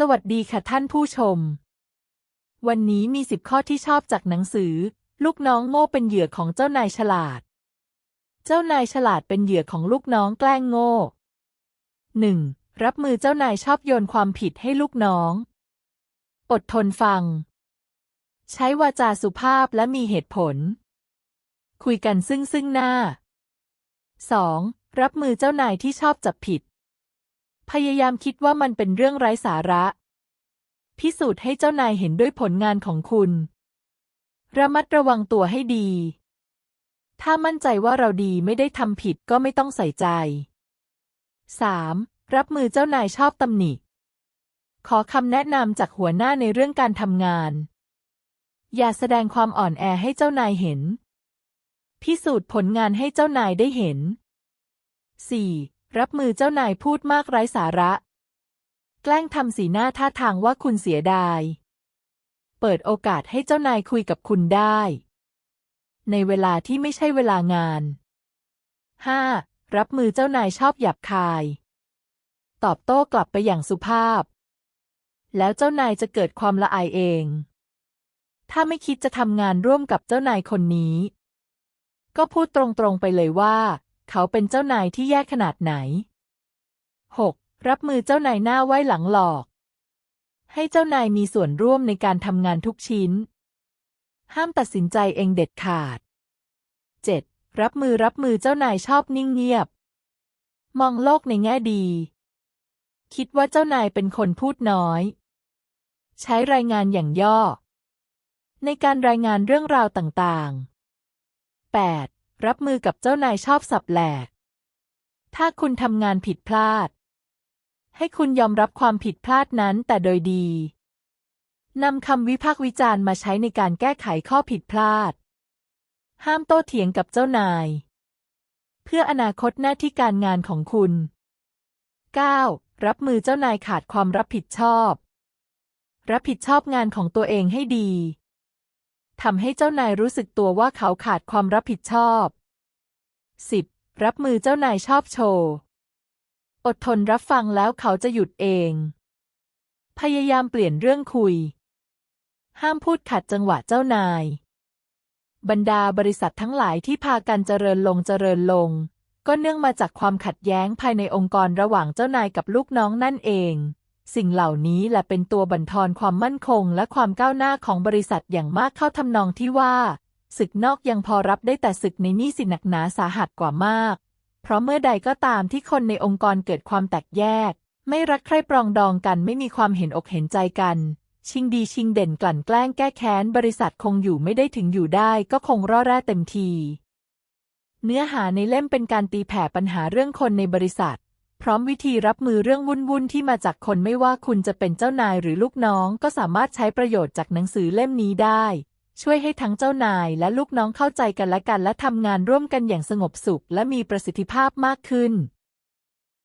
สวัสดีค่ะท่านผู้ชม วันนี้มีสิบข้อที่ชอบจากหนังสือ ลูกน้องโง่เป็นเหยื่อของเจ้านายฉลาด เจ้านายฉลาดเป็นเหยื่อของลูกน้องแกล้งโง่หนึ่งรับมือเจ้านายชอบโยนความผิดให้ลูกน้อง อดทนฟัง ใช้วาจาสุภาพและมีเหตุผล คุยกันซึ่งซึ่งหน้า 2. รับมือเจ้านายที่ชอบจับผิด พยายามคิดว่ามันเป็นเรื่องไร้สาระ พิสูจน์ให้เจ้านายเห็นด้วยผลงานของคุณ ระมัดระวังตัวให้ดี ถ้ามั่นใจว่าเราดีไม่ได้ทำผิดก็ไม่ต้องใส่ใจ 3. รับมือเจ้านายชอบตำหนิ ขอคำแนะนำจากหัวหน้าในเรื่องการทำงาน อย่าแสดงความอ่อนแอให้เจ้านายเห็น พิสูจน์ผลงานให้เจ้านายได้เห็น 4. รับมือเจ้านายพูดมากไร้สาระ แกล้งทำสีหน้าท่าทางว่าคุณเสียดาย เปิดโอกาสให้เจ้านายคุยกับคุณได้ ในเวลาที่ไม่ใช่เวลางาน 5. รับมือเจ้านายชอบหยาบคาย ตอบโต้กลับไปอย่างสุภาพ แล้วเจ้านายจะเกิดความละอายเอง ถ้าไม่คิดจะทำงานร่วมกับเจ้านายคนนี้ ก็พูดตรงๆไปเลยว่า เขาเป็นเจ้านายที่แย่ขนาดไหน 6. รับมือเจ้านายหน้าไว้หลังหลอก ให้เจ้านายมีส่วนร่วมในการทำงานทุกชิ้น ห้ามตัดสินใจเองเด็ดขาด 7. รับมือรับมือเจ้านายชอบนิ่งเงียบ มองโลกในแง่ดี คิดว่าเจ้านายเป็นคนพูดน้อย ใช้รายงานอย่างย่อ ในการรายงานเรื่องราวต่างๆ 8. รับมือกับเจ้านายชอบสับแหลก ถ้าคุณทำงานผิดพลาด ให้คุณยอมรับความผิดพลาดนั้นแต่โดยดีนำคำวิพากษ์วิจารณ์มาใช้ในการแก้ไขข้อผิดพลาด ห้ามโต้เถียงกับเจ้านาย เพื่ออนาคตหน้าที่การงานของคุณ 9. รับมือเจ้านายขาดความรับผิดชอบ รับผิดชอบงานของตัวเองให้ดี ทำให้เจ้านายรู้สึกตัวว่าเขาขาดความรับผิดชอบ 10. รับมือเจ้านายชอบโชว์ อดทนรับฟังแล้วเขาจะหยุดเอง พยายามเปลี่ยนเรื่องคุย ห้ามพูดขัดจังหวะเจ้านาย บรรดาบริษัททั้งหลายที่พากันเจริญลงเจริญลง ก็เนื่องมาจากความขัดแย้งภายในองค์กรระหว่างเจ้านายกับลูกน้องนั่นเอง สิ่งเหล่านี้แหละเป็นตัวบั่นทอนความมั่นคงและความก้าวหน้าของบริษัทอย่างมากเข้าทำนองที่ว่า ศึกนอกยังพอรับได้แต่ศึกในนี่สิหนักหนาสาหัสกว่ามาก เพราะเมื่อใดก็ตามที่คนในองค์กรเกิดความแตกแยก ไม่รักใคร่ปรองดองกันไม่มีความเห็นอกเห็นใจกัน ชิงดีชิงเด่นกลั่นแกล้งแก้แค้นบริษัทคงอยู่ไม่ได้ถึงอยู่ได้ก็คงร่อแร่เต็มที เนื้อหาในเล่มเป็นการตีแผ่ปัญหาเรื่องคนในบริษัท ร้อมวิธีรับมือเรื่องวุ่นๆที่มาจากคนไม่ว่าคุณจะเป็นเจ้านายหรือลูกน้องก็สามารถใช้ประโยชน์จากหนังสือเล่มนี้ได้ ช่วยให้ทั้งเจ้านายและลูกน้องเข้าใจกันและกันและทำงานร่วมกันอย่างสงบสุขและมีประสิทธิภาพมากขึ้น